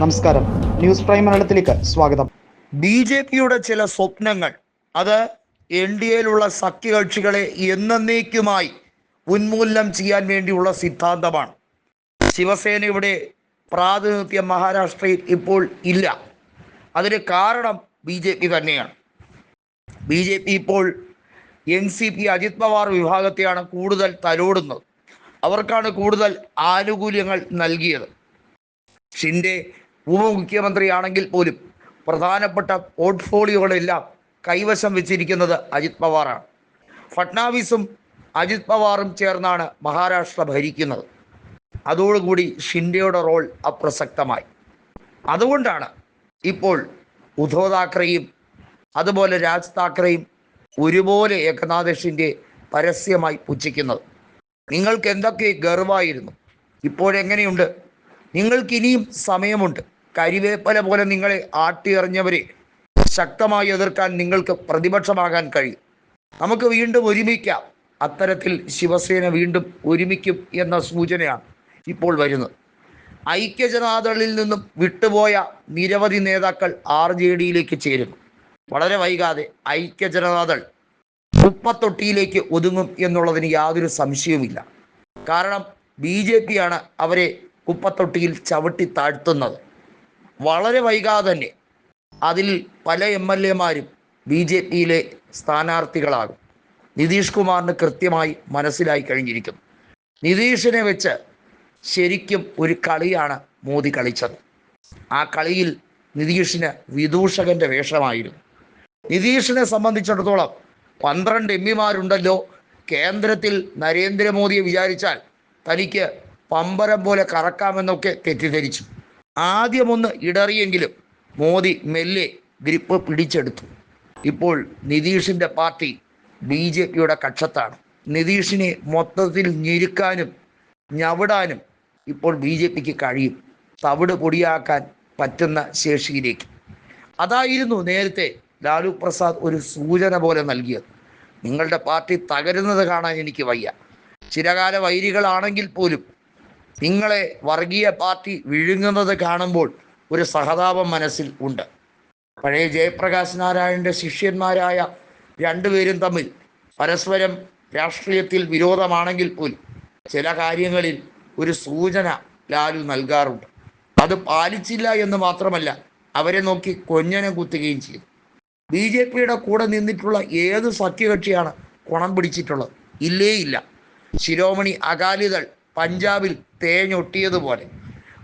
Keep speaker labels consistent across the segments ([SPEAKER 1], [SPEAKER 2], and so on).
[SPEAKER 1] നമസ്കാരം. News prime മലയാളത്തിലേക്ക് സ്വാഗതം.
[SPEAKER 2] ബി ജെ പിയുടെ ചില സ്വപ്നങ്ങൾ അത് എൻ ഡി എയിലുള്ള സഖ്യകക്ഷികളെ എന്നേക്കുമായി ഉന്മൂലനം ചെയ്യാൻ വേണ്ടിയുള്ള സിദ്ധാന്തമാണ്. ശിവസേനയുടെ പ്രാതിനിധ്യം മഹാരാഷ്ട്രയിൽ ഇപ്പോൾ ഇല്ല. അതിന് കാരണം ബി ജെ പി തന്നെയാണ്. ബി ജെ പി ഇപ്പോൾ N C P Ajit Pawar വിഭാഗത്തെയാണ് കൂടുതൽ തലോടുന്നത്. അവർക്കാണ് കൂടുതൽ ആനുകൂല്യങ്ങൾ നൽകിയത്. ഷിൻഡെ ഉപമുഖ്യമന്ത്രിയാണെങ്കിൽ പോലും പ്രധാനപ്പെട്ട പോർട്ട്ഫോളിയോകളെല്ലാം കൈവശം വെച്ചിരിക്കുന്നത് അജിത് പവാറാണ്. ഫട്നാവിസും അജിത് പവാറും ചേർന്നാണ് മഹാരാഷ്ട്ര ഭരിക്കുന്നത്. അതോടുകൂടി ഷിൻഡെയുടെ റോൾ അപ്രസക്തമായി. അതുകൊണ്ടാണ് ഇപ്പോൾ ഉദ്ധവ് താക്കറെയും അതുപോലെ രാജ് താക്കറെയും ഒരുപോലെ ഏകനാഥേഷിന്റെ പരസ്യമായി പുച്ഛിക്കുന്നത്. നിങ്ങൾക്ക് എന്തൊക്കെ ഗർവായിരുന്നു? ഇപ്പോഴെങ്ങനെയുണ്ട്? നിങ്ങൾക്കിനിയും സമയമുണ്ട്. കരിവേപ്പല പോലെ നിങ്ങളെ ആട്ടിയെറിഞ്ഞവരെ ശക്തമായി എതിർക്കാൻ നിങ്ങൾക്ക് പ്രതിപക്ഷമാകാൻ കഴിയും. നമുക്ക് വീണ്ടും ഒരുമിക്കാം. അത്തരത്തിൽ ശിവസേന വീണ്ടും ഒരുമിക്കും എന്ന സൂചനയാണ് ഇപ്പോൾ വരുന്നത്. ഐക്യജനതാദളിൽ നിന്നും വിട്ടുപോയ നിരവധി നേതാക്കൾ ആർ ജെ ഡിയിലേക്ക് ചേരുന്നു. വളരെ വൈകാതെ ഐക്യജനതാദൾ കുപ്പത്തൊട്ടിയിലേക്ക് ഒതുങ്ങും എന്നുള്ളതിന് യാതൊരു സംശയവുമില്ല. കാരണം ബി ജെ പിയാണ് അവരെ കുപ്പത്തൊട്ടിയിൽ ചവിട്ടി താഴ്ത്തുന്നത്. വളരെ വൈകാതെ തന്നെ അതിൽ പല എം എൽ എമാരും ബി ജെ പിയിലെ സ്ഥാനാർത്ഥികളാകും. നിതീഷ് കുമാറിന് കൃത്യമായി മനസ്സിലായി കഴിഞ്ഞിരിക്കുന്നു. നിതീഷിനെ വെച്ച് ശരിക്കും ഒരു കളിയാണ് മോദി കളിച്ചത്. ആ കളിയിൽ നിതീഷിന് വിദൂഷകന്റെ വേഷമായിരുന്നു. നിതീഷിനെ സംബന്ധിച്ചിടത്തോളം പന്ത്രണ്ട് എം പിമാരുണ്ടല്ലോ. കേന്ദ്രത്തിൽ നരേന്ദ്രമോദിയെ വിചാരിച്ചാൽ തനിക്ക് പമ്പരം പോലെ കറക്കാമെന്നൊക്കെ തെറ്റിദ്ധരിച്ചു. ആദ്യമൊന്ന് ഇടറിയെങ്കിലും മോദി മെല്ലെ ഗ്രിപ്പ് പിടിച്ചെടുത്തു. ഇപ്പോൾ നിതീഷിന്റെ പാർട്ടി ബി ജെ പിയുടെ കക്ഷത്താണ്. നിതീഷിനെ മൊത്തത്തിൽ ഞെരുക്കാനും ഞവിടാനും ഇപ്പോൾ ബി ജെ പിക്ക് കഴിയും. തവിട് പൊടിയാക്കാൻ പറ്റുന്ന ശേഷിയിലേക്ക്. അതായിരുന്നു നേരത്തെ ലാലു പ്രസാദ് ഒരു സൂചന പോലെ നൽകിയത്. നിങ്ങളുടെ പാർട്ടി തകരുന്നത് കാണാൻ എനിക്ക് വയ്യ. ചിരകാല വൈരികളാണെങ്കിൽ പോലും നിങ്ങളെ വർഗീയ പാർട്ടി വിഴുങ്ങുന്നത് കാണുമ്പോൾ ഒരു സഹതാപം മനസ്സിൽ ഉണ്ട്. പഴയ ജയപ്രകാശ് നാരായണന്റെ ശിഷ്യന്മാരായ രണ്ടുപേരും തമ്മിൽ പരസ്പരം രാഷ്ട്രീയത്തിൽ വിരോധമാണെങ്കിൽ പോലും ചില കാര്യങ്ങളിൽ ഒരു സൂചന ലാലു നൽകാറുണ്ട്. അത് പാലിച്ചില്ല എന്ന് മാത്രമല്ല അവരെ നോക്കി കൊഞ്ഞനം കുത്തുകയും ചെയ്തു. ബി ജെ പിയുടെ കൂടെ നിന്നിട്ടുള്ള ഏത് സഖ്യകക്ഷിയാണ് കുണം പിടിച്ചിട്ടുള്ളത്? ഇല്ലേ ഇല്ല ശിരോമണി അകാലിദൾ പഞ്ചാബിൽ തേഞ്ഞൊട്ടിയതുപോലെ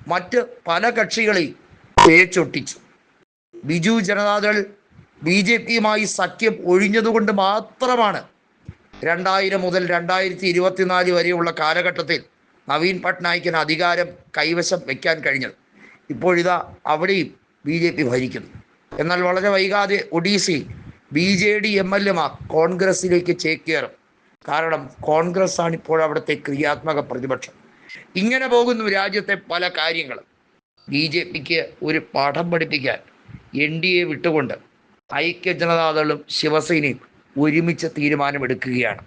[SPEAKER 2] മറ്റ് പല കക്ഷികളെയും തേച്ചൊട്ടിച്ചു. ബിജു ജനതാദൾ ബി ജെ പിയുമായി സഖ്യം ഒഴിഞ്ഞതുകൊണ്ട് മാത്രമാണ് രണ്ടായിരം മുതൽ രണ്ടായിരത്തി ഇരുപത്തിനാല് വരെയുള്ള കാലഘട്ടത്തിൽ നവീൻ പട്നായിക്കിന് അധികാരം കൈവശം വയ്ക്കാൻ കഴിഞ്ഞത്. ഇപ്പോഴിതാ അവിടെയും ബി ജെ പി ഭരിക്കുന്നു. എന്നാൽ വളരെ വൈകാതെ ഒഡീസയിൽ B J D M L എമാർ കോൺഗ്രസിലേക്ക് ചേക്കേറും. കാരണം കോൺഗ്രസ് ആണ് ഇപ്പോൾ അവിടുത്തെ ക്രിയാത്മക പ്രതിപക്ഷം. ഇങ്ങനെ പോകുന്നു രാജ്യത്തെ പല കാര്യങ്ങളും. ബി ജെ പിക്ക് ഒരു പാഠം പഠിപ്പിക്കാൻ എൻ ഡി എ വിട്ടുകൊണ്ട് ഐക്യ ജനതാദളും ശിവസേനയും ഒരുമിച്ച് തീരുമാനമെടുക്കുകയാണ്.